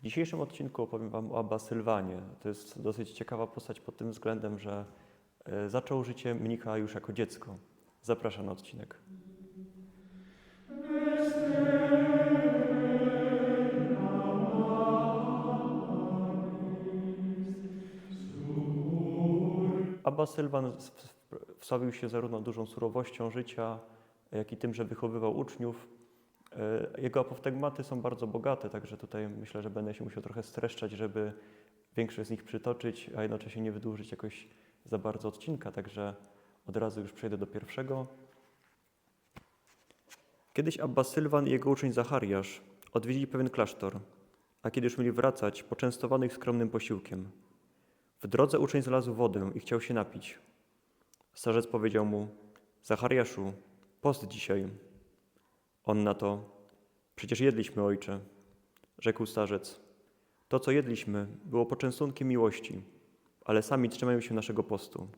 W dzisiejszym odcinku opowiem Wam o Abba Sylwanie. To jest dosyć ciekawa postać pod tym względem, że e, zaczął życie mnicha już jako dziecko. Zapraszam na odcinek. Abba Sylwan wsławił się zarówno dużą surowością życia, jak i tym, że wychowywał uczniów. E, Jego apoftegmaty są bardzo bogate, także tutaj myślę, że będę się musiał trochę streszczać, żeby większość z nich przytoczyć, a jednocześnie nie wydłużyć jakoś za bardzo odcinka, także od razu już przejdę do pierwszego. Kiedyś Abba Sylwan i jego uczeń Zachariasz odwiedzili pewien klasztor, a kiedy już mieli wracać, poczęstowano ich skromnym posiłkiem. W drodze uczeń znalazł wodę i chciał się napić. Starzec powiedział mu, Zachariaszu, post dzisiaj. On na to, przecież jedliśmy, ojcze. Rzekł starzec, to co jedliśmy było poczęstunkiem miłości, ale sami trzymają się naszego postu.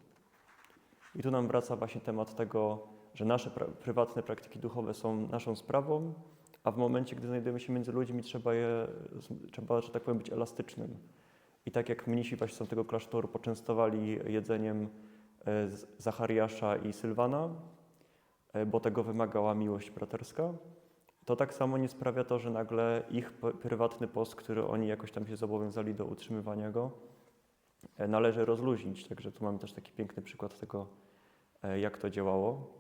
I tu nam wraca właśnie temat tego, że nasze prywatne praktyki duchowe są naszą sprawą, a w momencie, gdy znajdujemy się między ludźmi, trzeba je, trzeba, że tak powiem, być elastycznym. I tak jak mnisi właśnie z tego klasztoru poczęstowali jedzeniem e, Zachariasza i Sylwana, bo tego wymagała miłość braterska, to tak samo nie sprawia to, że nagle ich prywatny post, który oni jakoś tam się zobowiązali do utrzymywania go, e, należy rozluźnić. Także tu mamy też taki piękny przykład tego, e, jak to działało.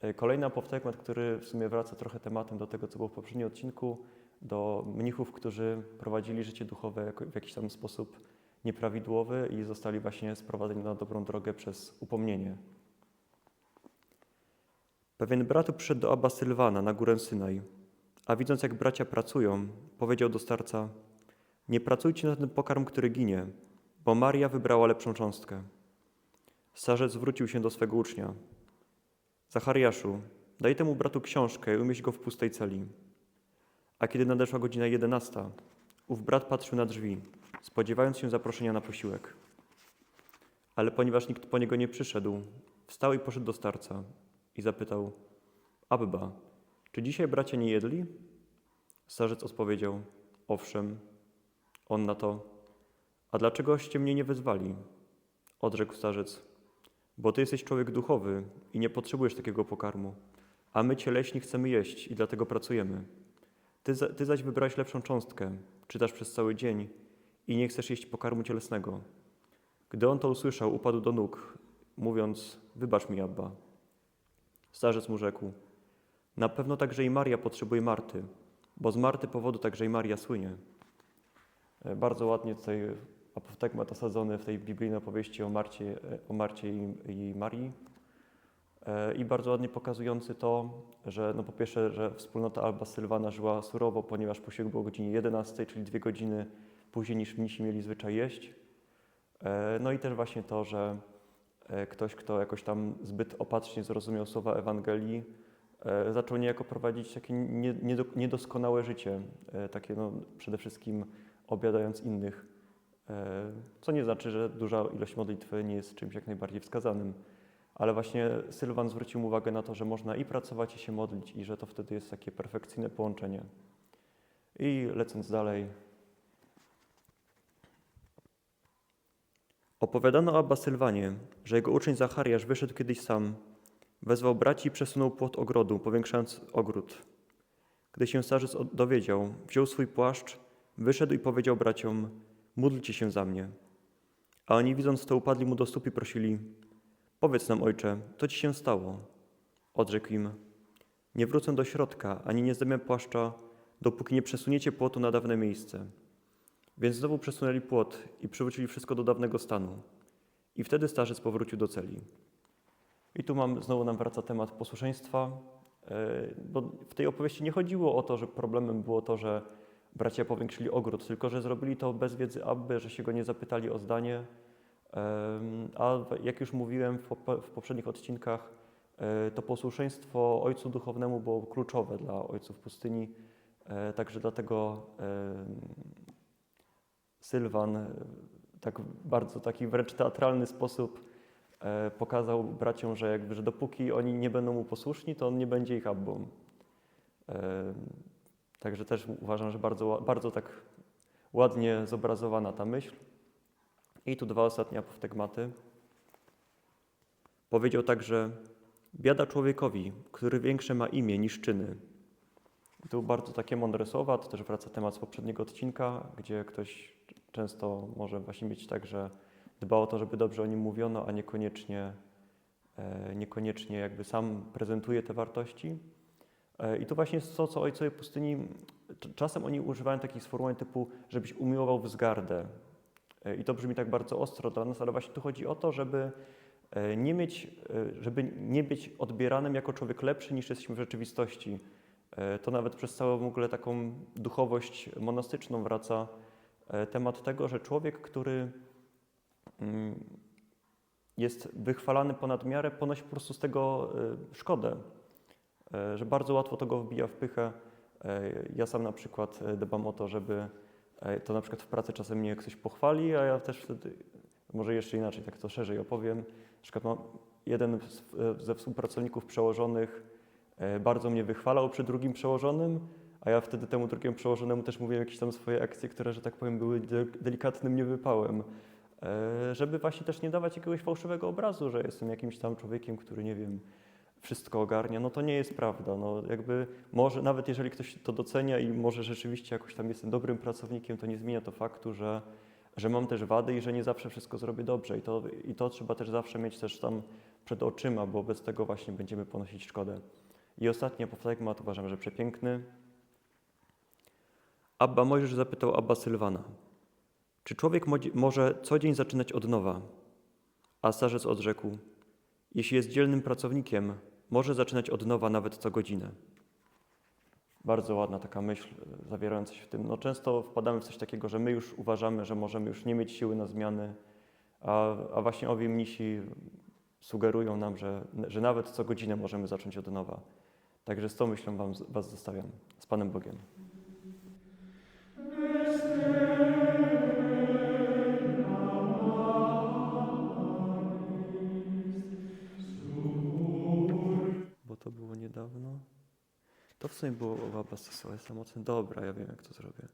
E, Kolejny apoftegmat, który w sumie wraca trochę tematem do tego, co było w poprzednim odcinku, do mnichów, którzy prowadzili życie duchowe w jakiś tam sposób nieprawidłowy i zostali właśnie sprowadzeni na dobrą drogę przez upomnienie. Pewien brat przyszedł do Abba Sylwana na górę Synaj, a widząc jak bracia pracują, powiedział do starca Nie pracujcie na ten pokarm, który ginie, bo Maria wybrała lepszą cząstkę. Starzec zwrócił się do swego ucznia. Zachariaszu, daj temu bratu książkę i umieść go w pustej celi. A kiedy nadeszła godzina jedenasta, ów brat patrzył na drzwi, spodziewając się zaproszenia na posiłek. Ale ponieważ nikt po niego nie przyszedł, wstał i poszedł do starca i zapytał: Abba, czy dzisiaj bracia nie jedli? Starzec odpowiedział: Owszem. On na to: A dlaczegoście mnie nie wezwali? Odrzekł starzec: Bo ty jesteś człowiek duchowy i nie potrzebujesz takiego pokarmu, a my cieleśni chcemy jeść i dlatego pracujemy. Ty, za, ty zaś wybrałeś lepszą cząstkę, czytasz przez cały dzień i nie chcesz jeść pokarmu cielesnego. Gdy on to usłyszał, upadł do nóg, mówiąc: Wybacz mi, Abba. Starzec mu rzekł: Na pewno także i Maria potrzebuje Marty, bo z Marty powodu także i Maria słynie. E, Bardzo ładnie tutaj apoftegmat osadzony w tej biblijnej opowieści o Marcie, e, o Marcie i, i Marii. E, I bardzo ładnie pokazujący to, że no po pierwsze, że wspólnota Alba Sylwana żyła surowo, ponieważ posiłek był o godzinie 11, czyli dwie godziny później niż mnisi mieli zwyczaj jeść. No i też właśnie to, że ktoś, kto jakoś tam zbyt opatrznie zrozumiał słowa Ewangelii, e, zaczął niejako prowadzić takie nie- niedo- niedoskonałe życie, e, takie no, przede wszystkim obiadając innych, e, co nie znaczy, że duża ilość modlitwy nie jest czymś jak najbardziej wskazanym. Ale właśnie Sylwan zwrócił uwagę na to, że można i pracować, i się modlić, i że to wtedy jest takie perfekcyjne połączenie. I lecąc dalej, Opowiadano Abba Sylwanie, że jego uczeń Zachariasz wyszedł kiedyś sam, wezwał braci i przesunął płot ogrodu, powiększając ogród. Gdy się starzec dowiedział, wziął swój płaszcz, wyszedł i powiedział braciom, módlcie się za mnie. A oni widząc to upadli mu do stóp i prosili, powiedz nam ojcze, co ci się stało? Odrzekł im, nie wrócę do środka, ani nie zdejmę płaszcza, dopóki nie przesuniecie płotu na dawne miejsce. Więc znowu przesunęli płot i przywrócili wszystko do dawnego stanu. I wtedy starzec powrócił do celi. I tu mam, znowu nam wraca temat posłuszeństwa, e, bo w tej opowieści nie chodziło o to, że problemem było to, że bracia powiększyli ogród, tylko że zrobili to bez wiedzy Abby, że się go nie zapytali o zdanie. A jak już mówiłem w poprzednich odcinkach, e, to posłuszeństwo Ojcu Duchownemu było kluczowe dla ojców pustyni. E, Także dlatego Sylwan e, tak bardzo taki wręcz teatralny sposób e, pokazał braciom, że jakby, że dopóki oni nie będą mu posłuszni, to on nie będzie ich abbą. E, Także też uważam, że bardzo, bardzo tak ładnie zobrazowana ta myśl. I tu dwa ostatnie apoftegmaty. Powiedział także, biada człowiekowi, który większe ma imię niż czyny. I tu bardzo takie mądre słowa, to też wraca temat z poprzedniego odcinka, gdzie ktoś często może właśnie mieć tak, że dba o to, żeby dobrze o nim mówiono, a niekoniecznie, e, niekoniecznie jakby sam prezentuje te wartości. E, I to właśnie jest to, co ojcowie pustyni, cz- czasem oni używają takich sformułowań typu, żebyś umiłował wzgardę. E, I to brzmi tak bardzo ostro dla nas, ale właśnie tu chodzi o to, żeby nie mieć, żeby nie być odbieranym jako człowiek lepszy niż jesteśmy w rzeczywistości. To nawet przez całą w ogóle taką duchowość monastyczną wraca temat tego, że człowiek, który mm, jest wychwalany ponad miarę, ponosi po prostu z tego e, szkodę. E, Że bardzo łatwo to go wbija w pychę. E, Ja sam na przykład e, dbam o to, żeby e, to na przykład w pracy czasem mnie ktoś pochwali, a ja też wtedy, może jeszcze inaczej, tak to szerzej opowiem. Na przykład mam jeden z- e, ze współpracowników przełożonych e, bardzo mnie wychwalał przy drugim przełożonym, a ja wtedy temu drugiemu przełożonemu też mówiłem jakieś tam swoje akcje, które, że tak powiem, były de- delikatnym niewypałem. E, Żeby właśnie też nie dawać jakiegoś fałszywego obrazu, że jestem jakimś tam człowiekiem, który, nie wiem, wszystko ogarnia, no to nie jest prawda. No jakby może, nawet jeżeli ktoś to docenia i może rzeczywiście jakoś tam jestem dobrym pracownikiem, to nie zmienia to faktu, że, że mam też wady i że nie zawsze wszystko zrobię dobrze. I to, I to trzeba też zawsze mieć też tam przed oczyma, bo bez tego właśnie będziemy ponosić szkodę. I ostatni apoftegmat uważam, że przepiękny. Abba Mojżesz zapytał Abba Sylwana, czy człowiek może co dzień zaczynać od nowa? A starzec odrzekł, jeśli jest dzielnym pracownikiem, może zaczynać od nowa nawet co godzinę. Bardzo ładna taka myśl e, zawierająca się w tym. No, często wpadamy w coś takiego, że my już uważamy, że możemy już nie mieć siły na zmiany, a, a właśnie owi mnisi sugerują nam, że, że nawet co godzinę możemy zacząć od nowa. Także z tą myślą wam, Was zostawiam. Z Panem Bogiem. W sumie było u Abba Stosołesa mocne. Dobra, ja wiem jak to zrobię.